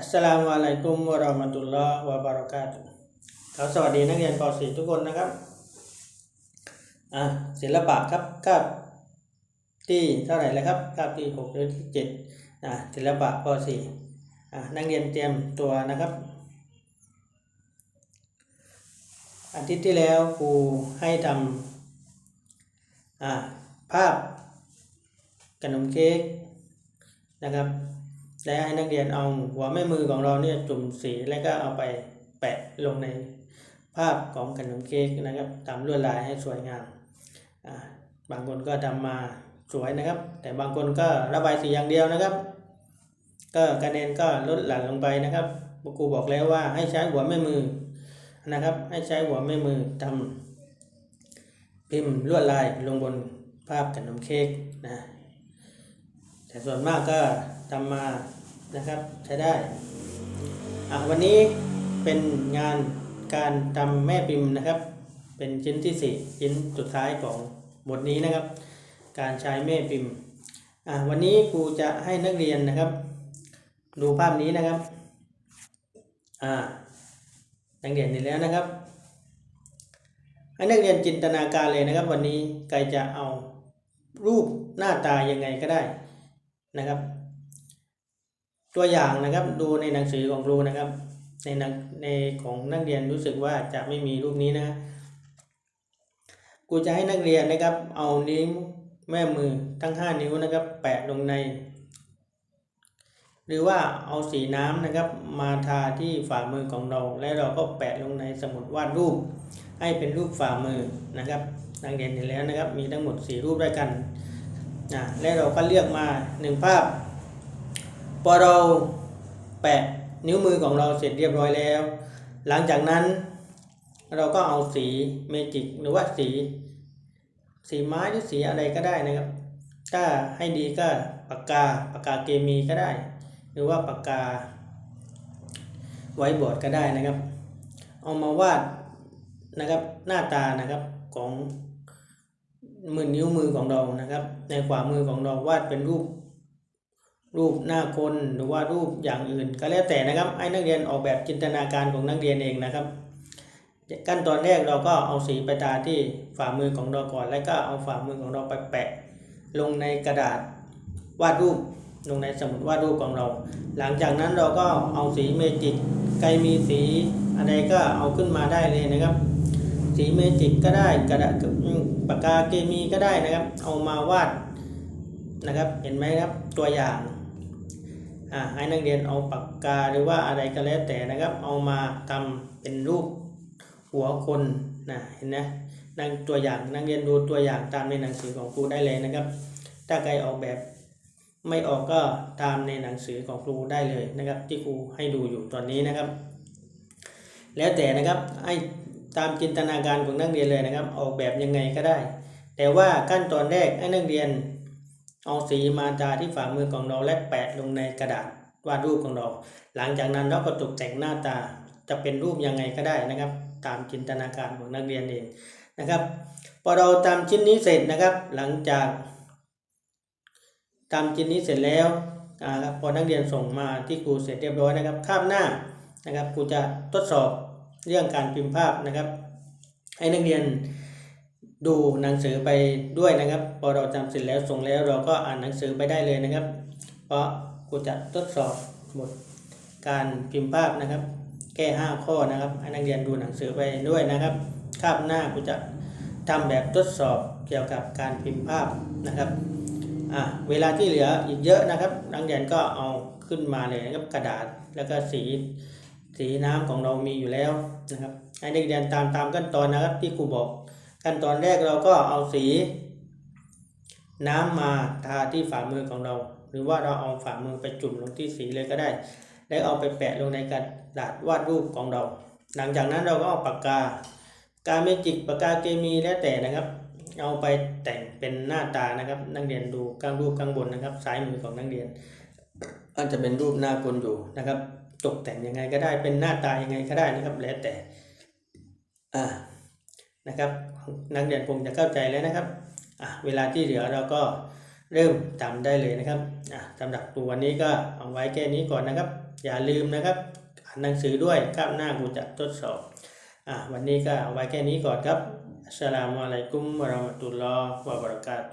อัสสลามุอะลัยกุมวะเราะมะตุลลอฮ์วะบะเราะกาตุฮ์ครับสวัสดีนักเรียนป .4 ทุกคนนะครับอะศิลปะครับคาบที่เท่าไหร่แล้วครับคาบที่6หรือที่7อะศิลปะป .4 อะนักเรียนเตรียมตัวนะครับอาทิตย์ที่แล้วครูให้ทำอะภาพขนมเค้กนะครับ และให้นักเรียนเอาหัวแม่มือของเราเนี่ยจุ่มสีแล้วก็เอาไปแปะลงในภาพของขนมเค้กนะครับตามลวดลายให้สวยงามอ่าบางคนก็ทำมาสวยนะครับ แต่บางคนก็ระบายสีอย่างเดียวนะครับ ก็คะแนนก็ลดหลั่นลงไปนะครับครูบอกแล้วว่าให้ใช้หัวแม่มือนะครับ ให้ใช้หัวแม่มือทำพิมพ์ลวดลายลงบนภาพขนมเค้กนะแต่ส่วนมากก็ ทำมานะครับใช้ได้อะวันนี้เป็นงานการทำแม่พิมพ์นะครับ เป็นชิ้นที่สี่ชิ้นสุดท้ายของบทนี้นะครับ การใช้แม่พิมพ์อะวันนี้ครูจะให้นักเรียนนะครับ ดูภาพนี้นะครับอ่านักเรียนเห็นแล้วนะครับให้นักเรียนจินตนาการเลยนะครับ วันนี้ใครจะเอารูปหน้าตายังไงก็ได้นะครับ ตัวอย่างนะครับดูในหนังสือของครูนะครับ ในนังในของนักเรียนรู้สึกว่าจะไม่มีรูปนี้นะครูจะให้นักเรียนนะครับ เอานิ้วแม่มือทั้งห้านิ้วนะครับ แปะลงใน หรือว่าเอาสีน้ำนะครับ มาทาที่ฝ่ามือของเรา และเราก็แปะลงในสมุดวาดรูป ให้เป็นรูปฝ่ามือนะครับนักเรียนเห็นแล้วนะครับ มีทั้งหมดสี่รูปด้วยกันนะและเราก็เลือกมาหนึ่งภาพ อเราแปะนิ้วมือของเราเสร็จเรียบร้อยแล้ว หลังจากนั้นเราก็เอาสีเมจิกหรือว่าสี สีไม้หรือสีอะไรก็ได้นะครับ ถ้าให้ดีก็ปากกาปากกาเกมีก็ได้ หรือว่าปากกา ไว้บอร์ดก็ได้นะครับ เอามาวาดนะครับหน้าตานะครับของมือนิ้วมือของเรานะครับ ในขวามือของเราวาดเป็นรูป รูปหน้าคนหรือว่ารูปอย่างอื่น ก็แล้วแต่นะครับให้นักเรียนออกแบบจินตนาการของนักเรียนเองนะครับ ขั้นตอนแรกเราก็เอาสีไปทาที่ฝ่ามือของเราก่อน แล้วก็เอาฝ่ามือของเราไปแปะ ลงในกระดาษวาดรูปลงในสมุดวาดรูปของเรา หลังจากนั้นเราก็เอาสีเมจิกใครมีสีอะไรก็เอาขึ้นมาได้เลยนะครับ สีเมจิกก็ได้กระดาษปากกาเกมีก็ได้นะครับ เอามาวาด นะครับ เห็นไหมครับตัวอย่างอ่าให้นักเรียนเอาปากกาหรือว่าอะไรก็แล้วแต่นะครับ เอามาทำเป็นรูปหัวคนนะเห็นไหมนั่งตัวอย่างนักเรียนดูตัวอย่างตามในหนังสือของครูได้เลยนะครับ ถ้าใครออกแบบไม่ออกก็ตามในหนังสือของครูได้เลยนะครับ ที่ครูให้ดูอยู่ตอนนี้นะครับ แล้วแต่นะครับให้ตามจินตนาการของนักเรียนเลยนะครับ ออกแบบยังไงก็ได้ แต่ว่าขั้นตอนแรกให้นักเรียน เอาสีมาทาที่ฝ่ามือของเราและแปะลงในกระดาษวาดรูปของเรา หลังจากนั้นเราก็ตกแต่งหน้าตาจะเป็นรูปยังไงก็ได้นะครับ ตามจินตนาการของนักเรียนเองนะครับ พอเราทำชิ้นนี้เสร็จนะครับ หลังจากทำชิ้นนี้เสร็จแล้วอ่าครับพอนักเรียนส่งมาที่ครูเสร็จเรียบร้อยนะครับคาบหน้านะครับครูจะทดสอบเรื่องการพิมพ์ภาพนะครับ ให้นักเรียน ดูหนังสือไปด้วยนะครับ พอเราทำเสร็จแล้วส่งแล้วเราก็อ่านหนังสือไปได้เลยนะครับ เพราะครูจะทดสอบบทการพิมพ์ภาพนะครับ แก้ 5 ข้อนะครับให้นักเรียนดูหนังสือไปด้วยนะครับคาบหน้าครูจะทำแบบทดสอบเกี่ยวกับการพิมพ์ภาพนะครับอะเวลาที่เหลืออีกเยอะนะครับนักเรียนก็เอาขึ้นมาเลยนะครับกระดาษแล้วก็สีสีน้ำของเรามีอยู่แล้วนะครับให้นักเรียนตามตามขั้นตอนนะครับที่ครูบอก ขั้นตอนแรกเราก็เอาสี น้ำมาทาที่ฝ่ามือของเรา หรือว่าเราเอาฝ่ามือไปจุ่มลงที่สีเลยก็ได้ แล้วเอาไปแปะลงในกระดาษวาดรูปของเรา หลังจากนั้นเราก็เอาปากกา กาเมจิกปากกาเกมีแล้วแต่นะครับ เอาไปแต่งเป็นหน้าตานะครับ นักเรียนดูข้างรูปข้างบนนะครับซ้ายมือของนักเรียนอาจจะเป็นรูปหน้าคนอยู่นะครับ ตกแต่งยังไงก็ได้เป็นหน้าตายังไงก็ได้นะครับแล้วแต่อ่า นะครับนักเรียนคงจะเข้าใจแล้วนะครับเวลาที่เหลือเราก็เริ่มทำได้เลยนะครับอะสำหรับตัววันนี้ก็เอาไว้แค่นี้ก่อนนะครับ อย่าลืมนะครับอ่านหนังสือด้วยก้าวหน้ากูจะทดสอบอะวันนี้ก็เอาไว้แค่นี้ก่อนครับอัสลามุอะลัยกุมวะราะมะตุลลอฮ์วะบะเราะกาตุ